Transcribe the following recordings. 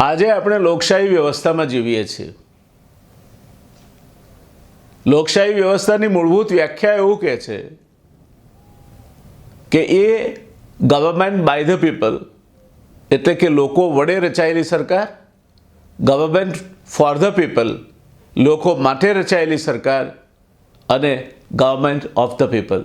આજે આપણે લોકશાહી વ્યવસ્થામાં જીવીએ છીએ. લોકશાહી વ્યવસ્થાની મૂળભૂત વ્યાખ્યા એવું કહે છે કે એ ગવર્મેન્ટ બાય ધ પીપલ એટલે કે લોકો વડે રચાયેલી સરકાર ગવર્મેન્ટ ફોર ધ પીપલ લોકો માટે રચાયેલી સરકાર અને ગવર્મેન્ટ ઓફ ધ પીપલ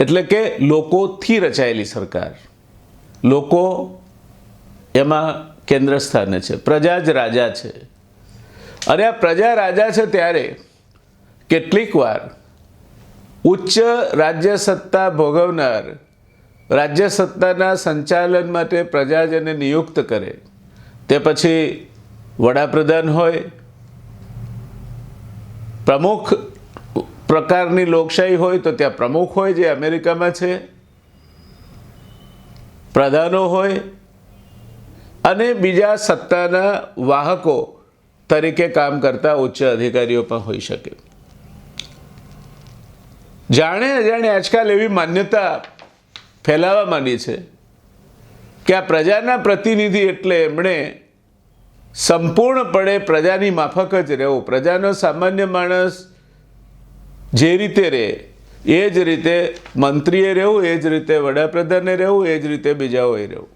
એટલે કે લોકોથી રચાયેલી સરકાર. લોકો એમાં કેન્દ્ર સ્થાને છે. પ્રજા જ રાજા છે. અને આ પ્રજા રાજા છે ત્યારે કેટલીક વાર ઉચ્ચ રાજ્ય સત્તા ભોગવનાર રાજ્ય સત્તાના સંચાલન માટે પ્રજા જેને નિયુક્ત કરે. તે પછી વડાપ્રધાન હોય, પ્રમુખ પ્રકારની લોકશાહી હોય તો ત્યાં પ્રમુખ હોય જે અમેરિકામાં છે, પ્રધાનો હોય અને બીજા સત્તાના વાહકો તરીકે કામ કરતા ઉચ્ચ અધિકારીઓ પણ હોઈ શકે. જાણે અજાણે આજકાલ એવી માન્યતા ફેલાવા માંડી છે કે આ પ્રજાના પ્રતિનિધિ એટલે એમણે સંપૂર્ણપણે પ્રજાની માફક જ રહેવું. પ્રજાનો સામાન્ય માણસ જે રીતે રહે, એ જ રીતે મંત્રીએ રહેવું, એ જ રીતે વડાપ્રધાને રહેવું, એ જ રીતે બીજાઓએ રહેવું.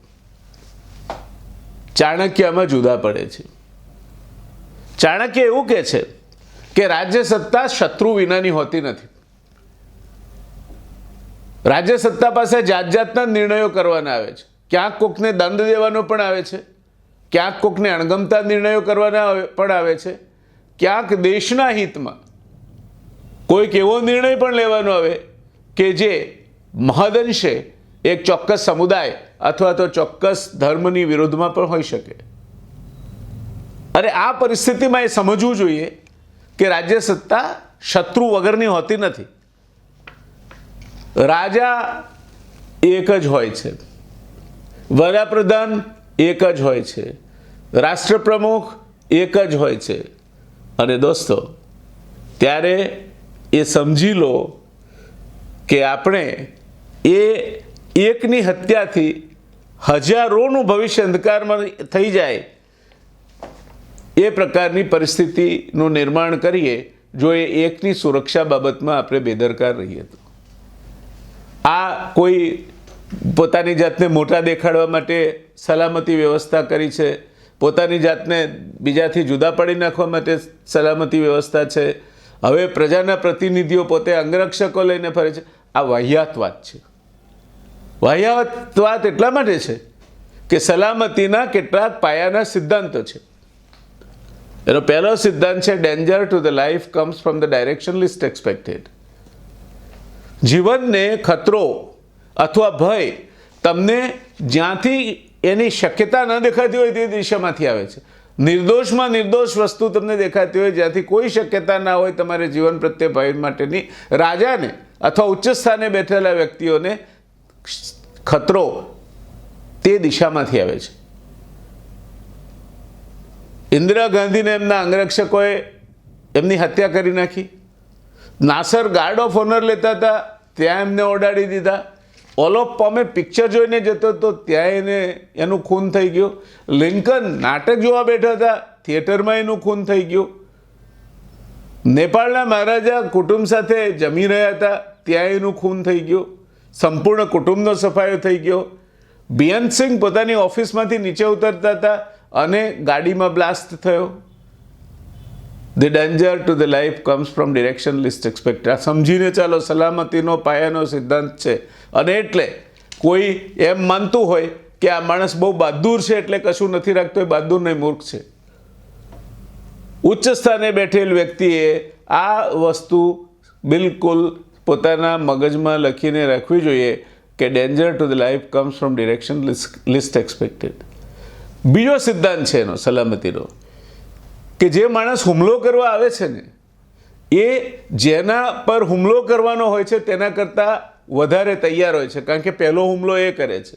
ચાણક્યમાં જુદા પડે છે. ચાણક્ય એવું કહે છે કે રાજ્ય સત્તા શત્રુ વિનાની હોતી નથી. રાજ્ય સત્તા પાસે જાત જાતના નિર્ણયો કરવાના આવે છે. ક્યાંક કોકને દંડ દેવાનો પણ આવે છે. ક્યાંક કોકને અણગમતા નિર્ણયો કરવાના પણ આવે છે. ક્યાંક દેશના હિતમાં કોઈક એવો નિર્ણય પણ લેવાનો આવે કે જે મહદંશે એક ચોક્કસ સમુદાય અથવા તો ચોક્કસ ધર્મની વિરુદ્ધમાં પણ હોઈ શકે. અને આ પરિસ્થિતિમાં એ સમજવું જોઈએ કે રાજ્ય સત્તા શત્રુ વગરની હોતી નથી. રાજા એક જ હોય છે. વડાપ્રધાન એક જ હોય છે. રાષ્ટ્રપ્રમુખ એક જ હોય છે. અને દોસ્તો, ત્યારે એ સમજી લો કે આપણે એ એકની હત્યાથી હજારોનું ભવિષ્ય અંધકારમાં થઈ જાય, એ પ્રકારની પરિસ્થિતિનું નિર્માણ કરીએ, જો એ એકની સુરક્ષા બાબતમાં આપણે બેદરકાર રહીએ તો. આ કોઈ પોતાની જાતને મોટા દેખાડવા માટે સલામતી વ્યવસ્થા કરી છે, પોતાની જાતને બીજાથી જુદા પાડી નાખવા માટે સલામતી વ્યવસ્થા છે, હવે પ્રજાના પ્રતિનિધિઓ પોતે અંગરક્ષકો લઈને ફરે છે, આ વાહિયાત વાત છે. વાહિયાત વાત એટલા માટે છે કે સલામતીના કેટલાક પાયાના સિદ્ધાંતો છે. એનો પહેલો સિદ્ધાંત છે danger to the life comes from the direction least expected જીવનને ખતરો અથવા ભય તમને જ્યાંથી એની શક્યતા ન દેખાતી હોય તે દિશામાંથી આવે છે. નિર્દોષમાં નિર્દોષ વસ્તુ તમને દેખાતી હોય જ્યાંથી કોઈ શક્યતા ના હોય તમારે જીવન પ્રત્યે ભય માટેની રાજાને અથવા ઉચ્ચ સ્થાને બેઠેલા વ્યક્તિઓને ખતરો તે દિશામાંથી આવે છે. ઇન્દિરા ગાંધીને એમના અંગરક્ષકોએ એમની હત્યા કરી નાખી. નાસર ગાર્ડ ઓફ ઓનર લેતા હતા, ત્યાં એમને ઓડાડી દીધા. ઓલોફ પોમે પિક્ચર જોઈને જતો હતો, ત્યાં એને એનું ખૂન થઈ ગયું. લિંકન નાટક જોવા બેઠા હતા, થિયેટરમાં એનું ખૂન થઈ ગયું. નેપાળના મહારાજા કુટુંબ સાથે જમી રહ્યા હતા, ત્યાં એનું ખૂન થઈ ગયું. સંપૂર્ણ કુટુંબનો સફાયો થઈ ગયો. બિયંત સિંઘ પોતાની ઓફિસમાંથી નીચે ઉતરતા હતા અને ગાડીમાં બ્લાસ્ટ થયો. The danger to the life comes from direction least expect સમજીને ચાલો, સલામતીનો પાયાનો સિદ્ધાંત છે. અને એટલે કોઈ એમ માનતું હોય કે આ માણસ બહુ બહાદુર છે એટલે કશું નથી રાખતો, એ બહાદુર નહીં મૂર્ખ છે. ઉચ્ચ સ્થાને બેઠેલ વ્યક્તિએ આ વસ્તુ બિલકુલ પોતાના મગજમાં લખીને રાખવી જોઈએ કે danger to the life comes from direction least expected બીજો સિદ્ધાંત છે એનો, સલામતીનો, કે જે માણસ હુમલો કરવા આવે છે ને, એ જેના પર હુમલો કરવાનો હોય છે તેના કરતાં વધારે તૈયાર હોય છે, કારણ કે પહેલો હુમલો એ કરે છે.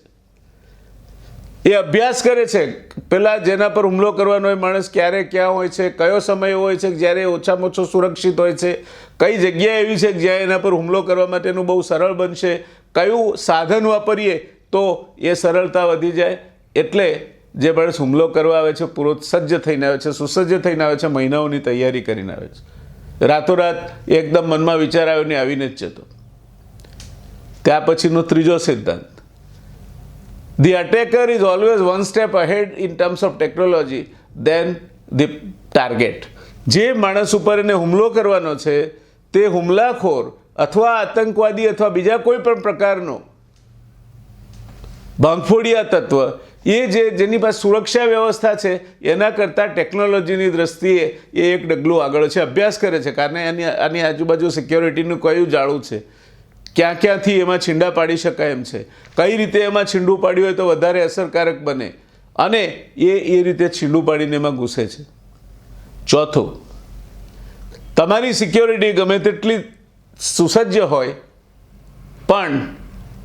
એ અભ્યાસ કરે છે. પેલા જેના પર હુમલો કરવાનો હોય, માણસ ક્યારે ક્યાં હોય છે, કયો સમય હોય છે, જ્યારે ઓછામાં ઓછો સુરક્ષિત હોય છે, કઈ જગ્યા એવી છે જ્યાં એના પર હુમલો કરવા માટેનું બહુ સરળ બનશે, કયું સાધન વાપરીએ, તો એ સરળતા વધી જાય. એટલે જે માણસ હુમલો કરવા આવે છે, પૂરો સજ્જ થઈને આવે છે, સુસજ્જ થઈને આવે છે, મહિનાઓની તૈયારી કરીને આવે છે. રાતોરાત એકદમ મનમાં વિચાર આવ્યો ને આવીને જ જતો. ત્યાર પછીનો ત્રીજો સિદ્ધાંત. The attacker is always one step ahead in terms of technology than the target જે માણસ ઉપર એને હુમલો કરવાનો છે, તે હુમલાખોર અથવા આતંકવાદી અથવા બીજા કોઈ પણ પ્રકારનો ભાંગફોડિયા તત્વ, એ જે જેની પાસે સુરક્ષા વ્યવસ્થા છે, એના કરતાં ટેકનોલોજીની દ્રષ્ટિએ એ એક ડગલું આગળ છે, અભ્યાસ કરે છે, કારણ એની, આની આજુબાજુ સિક્યોરિટીનું કયું જાળું છે. ક્યાં ક્યાંથી એમાં છીંડા પાડી શકાય એમ છે? કઈ રીતે એમાં છીંડું પાડ્યું હોય તો વધારે અસરકારક બને? અને એ એ રીતે છીંડું પાડીને એમાં ઘૂસે છે. ચોથું, તમારી સિક્યોરિટી ગમે તેટલી સુસજ્જ હોય, પણ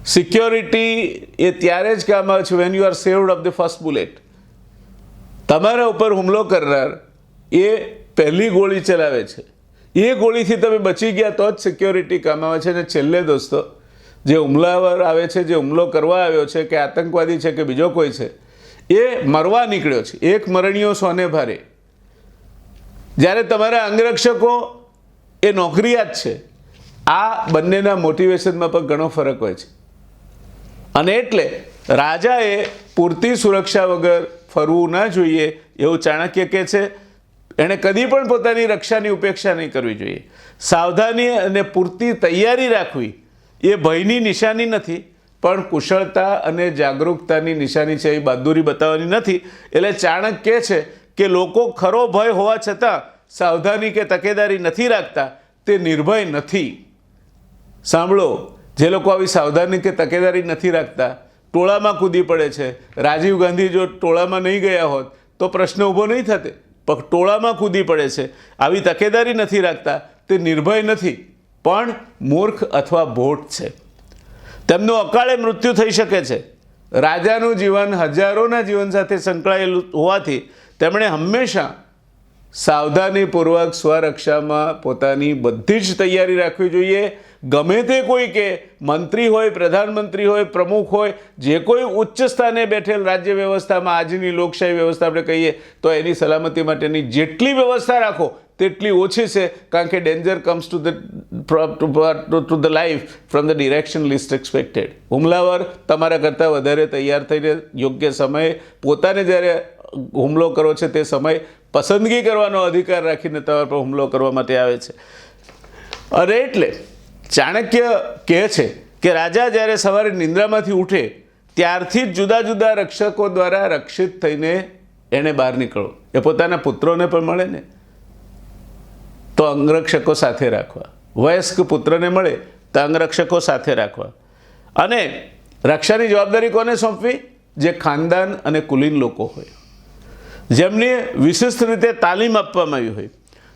સિક્યોરિટી એ ત્યારે જ કામ આવે છે when you are saved of the first bullet તમારા ઉપર હુમલો કરનાર એ પહેલી ગોળી ચલાવે છે. એ ગોળીથી તમે બચી ગયા તો જ સિક્યોરિટી કામ આવે છે. અને છેલ્લે દોસ્તો, જે હુમલાવર આવે છે, જે હુમલો કરવા આવ્યો છે, કે આતંકવાદી છે કે બીજો કોઈ છે, એ મરવા નીકળ્યો છે. એક મરણીઓ સોને ભારે. જ્યારે તમારા અંગરક્ષકો એ નોકરિયાત છે, આ બંનેના મોટિવેશનમાં પણ ઘણો ફરક હોય છે. અને એટલે રાજાએ પૂરતી સુરક્ષા વગર ફરવું ના જોઈએ એવું ચાણક્ય કહે છે. એણે કદી પણ પોતાની રક્ષાની ઉપેક્ષા નહીં કરવી જોઈએ. સાવધાની અને પૂરતી તૈયારી રાખવી એ ભયની નિશાની નથી, પણ કુશળતા અને જાગૃતતાની નિશાની છે એ બહાદુરી બતાવવાની નથી. એટલે ચાણક કહે છે કે લોકો ખરો ભય હોવા છતાં સાવધાની કે તકેદારી નથી રાખતા, તે નિર્ભય નથી. સાંભળો, જે લોકો આવી સાવધાની કે તકેદારી નથી રાખતા, ટોળામાં કૂદી પડે છે. રાજીવ ગાંધી જો ટોળામાં નહીં ગયા હોત, તો પ્રશ્ન ઊભો નહીં થતે. ટોળામાં કૂદી પડે છે. આવી તકેદારી નથી રાખતા. તે નિર્ભય નથી. પણ મૂર્ખ અથવા ભોટ છે. તેમનું અકાળે મૃત્યુ થઈ શકે છે. રાજાનું જીવન હજારોના જીવન સાથે સંકળાયેલું હોવાથી તેમણે હંમેશા સાવધાનીપૂર્વક સ્વરક્ષામાં પોતાની બધી જ તૈયારી રાખવી જોઈએ. ગમે તે કોઈ કે મંત્રી હોય, પ્રધાનમંત્રી હોય, પ્રમુખ હોય, જે કોઈ ઉચ્ચ સ્થાને બેઠેલ રાજ્ય વ્યવસ્થામાં આજની લોકશાહી વ્યવસ્થા આપણે કહીએ, તો એની સલામતી માટેની જેટલી વ્યવસ્થા રાખો, તેટલી ઓછી છે. કારણ કે danger comes to the to the life from the direction least expected હુમલાવર તમારા કરતાં વધારે તૈયાર થઈને યોગ્ય સમયે પોતાને જ્યારે હુમલો કરો છે તે સમય પસંદગી કરવાનો અધિકાર રાખીને તમારા પર હુમલો કરવા માટે આવે છે. અને એટલે ચાણક્ય કહે છે કે રાજા જ્યારે સવારે નિંદ્રામાંથી ઉઠે ત્યારથી જ જુદા જુદા રક્ષકો દ્વારા રક્ષિત થઈને એણે બહાર નીકળો. એ પોતાના પુત્રોને પણ મળે ને? તો અંગરક્ષકો સાથે રાખવા. વયસ્ક પુત્રને મળે તો અંગરક્ષકો સાથે રાખવા. અને રક્ષાની જવાબદારી કોને સોંપવી? જે ખાનદાન અને કુલીન લોકો હોય. જેમને વિશિષ્ટ રીતે તાલીમ આપવામાં આવી હોય.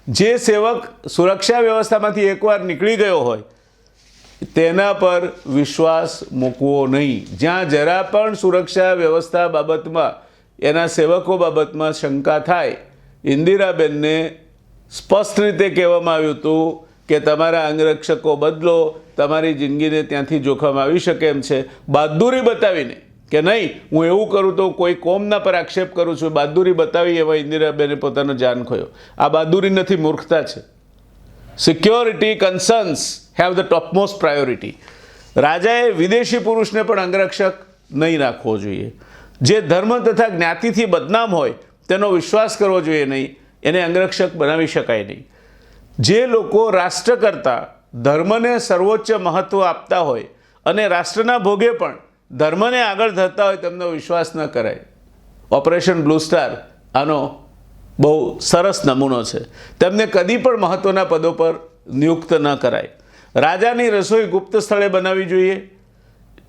જે સેવક સુરક્ષા વ્યવસ્થામાંથી એકવાર નીકળી ગયો હોય, તેના પર વિશ્વાસ મૂકવો નહીં. જ્યાં જરા પણ સુરક્ષા વ્યવસ્થા બાબતમાં, એના સેવકો બાબતમાં શંકા થાય, ઇન્દિરાબેનને સ્પષ્ટ રીતે કહેવામાં આવ્યું હતું કે તમારા અંગરક્ષકો બદલો, તમારી જિંદગીને ત્યાંથી જોખમ આવી શકે એમ છે. બહાદુરી બતાવીને કે નહીં, હું એવું કરું તો કોઈ કોમના પર આક્ષેપ કરું છું. બહાદુરી બતાવી એવા ઇન્દિરાબેને પોતાનો જાન ખોયો. આ બહાદુરી નથી, મૂર્ખતા છે. Security concerns have the topmost priority રાજાએ વિદેશી પુરુષને પણ અંગરક્ષક નહીં રાખવો જોઈએ. જે ધર્મ તથા જ્ઞાતિથી બદનામ હોય, તેનો વિશ્વાસ કરવો જોઈએ નહીં. એને અંગરક્ષક બનાવી શકાય નહીં. જે લોકો રાષ્ટ્ર કરતાં ધર્મને સર્વોચ્ચ મહત્ત્વ આપતા હોય અને રાષ્ટ્રના ભોગે પણ ધર્મને આગળ ધરતા હોય તેમનો વિશ્વાસ ન કરાય. ઓપરેશન બ્લુ સ્ટાર આનો બહુ સરસ નમૂનો છે. તેમને કદી પણ મહત્ત્વના પદો પર નિયુક્ત ન કરાય. રાજાની રસોઈ ગુપ્ત સ્થળે બનાવવી જોઈએ.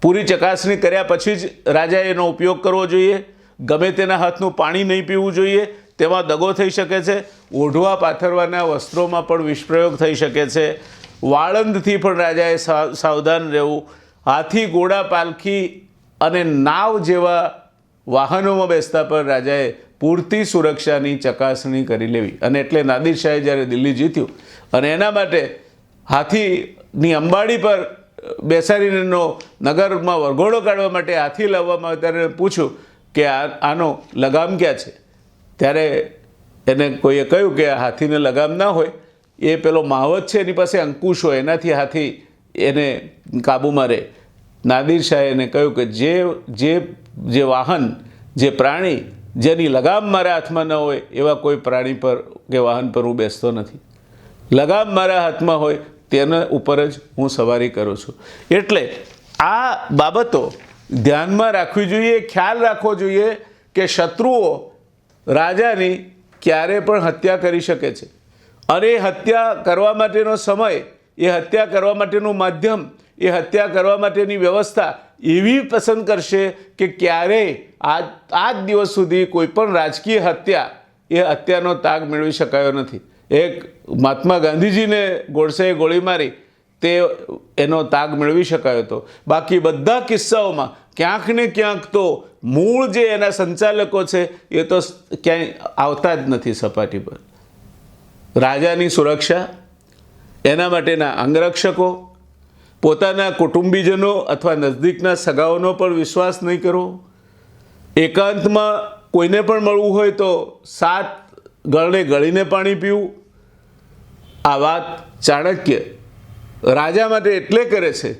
પૂરી ચકાસણી કર્યા પછી જ રાજાએ એનો ઉપયોગ કરવો જોઈએ. ગમે તેના હાથનું પાણી નહીં પીવું જોઈએ, તેમાં દગો થઈ શકે છે. ઓઢવા પાથરવાના વસ્ત્રોમાં પણ વિષપ્રયોગ થઈ શકે છે. વાળંદથી પણ રાજાએ સાવધાન રહેવું હાથી, ઘોડા, પાલખી અને નાવ જેવા વાહનોમાં બેસતા પર રાજાએ પૂરતી સુરક્ષાની ચકાસણી કરી લેવી. અને એટલે નાદિર શાહે જ્યારે દિલ્હી જીત્યું અને એના માટે હાથીની અંબાડી પર બેસાડીનેનો નગરમાં વરઘોડો કાઢવા માટે હાથી લાવવામાં આવે ત્યારે પૂછ્યું કે આ, આનો લગામ ક્યાં છે? ત્યારે એને કોઈએ કહ્યું કે હાથીને લગામ ના હોય. એ પેલો માવત છે, એની પાસે અંકુશ હોય. એનાથી હાથી એને કાબૂમાં રહે. નાદિર શાહે એને કહ્યું કે જે જે જે વાહન, જે પ્રાણી જેની લગામ મારા હાથમાં ન હોય, એવા કોઈ પ્રાણી પર કે વાહન પર હું બેસતો નથી. લગામ મારા હાથમાં હોય, તેના ઉપર જ હું સવારી કરું છું. એટલે આ બાબતો ધ્યાનમાં રાખવી જોઈએ, ખ્યાલ રાખવો જોઈએ કે શત્રુઓ રાજાની ક્યારે પણ હત્યા કરી શકે છે. અને એ હત્યા કરવા માટેનો સમય એ હત્યા કરવા માટેનું માધ્યમ, એ હત્યા કરવા માટેની વ્યવસ્થા એવી પસંદ કરશે કે ક્યારેય આ જ દિવસ સુધી કોઈપણ રાજકીય હત્યા, એ હત્યાનો તાગ મેળવી શકાયો નથી. એક મહાત્મા ગાંધીજીને ગોડસેએ ગોળી મારી, તે એનો તાગ મેળવી શકાયો હતો. બાકી બધા કિસ્સાઓમાં ક્યાંક ને ક્યાંક તો મૂળ જે એના સંચાલકો છે, એ તો ક્યાંય આવતા જ નથી સપાટી પર. રાજાની સુરક્ષા એના માટેના અંગરક્ષકો, પોતાના કુટુંબીજનો અથવા નજદીકના સગાઓનો પણ વિશ્વાસ નહીં કરો. એકાંતમાં કોઈને પણ મળવું હોય તો સાત ગળને ગળીને પાણી પીવું. આ વાત ચાણક્ય રાજા માટે એટલે કરે છે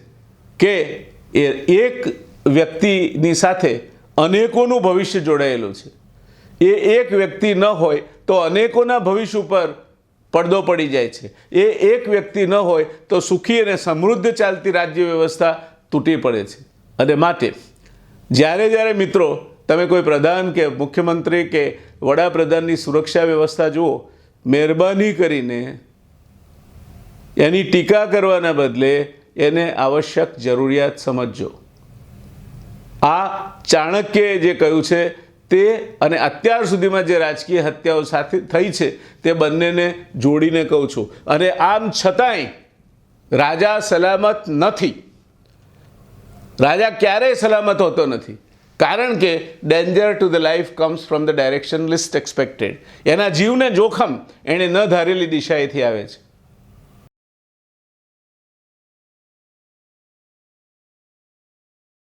કે એ એક વ્યક્તિની સાથે અનેકોનું ભવિષ્ય જોડાયેલું છે. એ એક વ્યક્તિ ન હોય તો અનેકોના ભવિષ્ય ઉપર પડદો પડી જાય છે. એ એક વ્યક્તિ ન હોય તો સુખી અને સમૃદ્ધ ચાલતી રાજ્ય વ્યવસ્થા તૂટી પડે છે. અને માટે જ્યારે જ્યારે મિત્રો, તમે કોઈ પ્રધાન કે મુખ્યમંત્રી કે વડાપ્રધાનની સુરક્ષા વ્યવસ્થા જુઓ, મહેરબાની કરીને એની ટીકા કરવાના બદલે એને આવશ્યક જરૂરિયાત સમજજો. આ ચાણક્યએ જે કહ્યું છે તે અને અત્યાર સુધીમાં જે રાજકીય હત્યાઓ સાથે થઈ છે, તે બંનેને જોડીને કહું છું. અને આમ છતાંય રાજા સલામત નથી. રાજા ક્યારેય સલામત હોતો નથી. કારણ કે danger to the life comes from the direction least expected એના જીવને જોખમ એણે ન ધારેલી દિશાએથી આવે છે.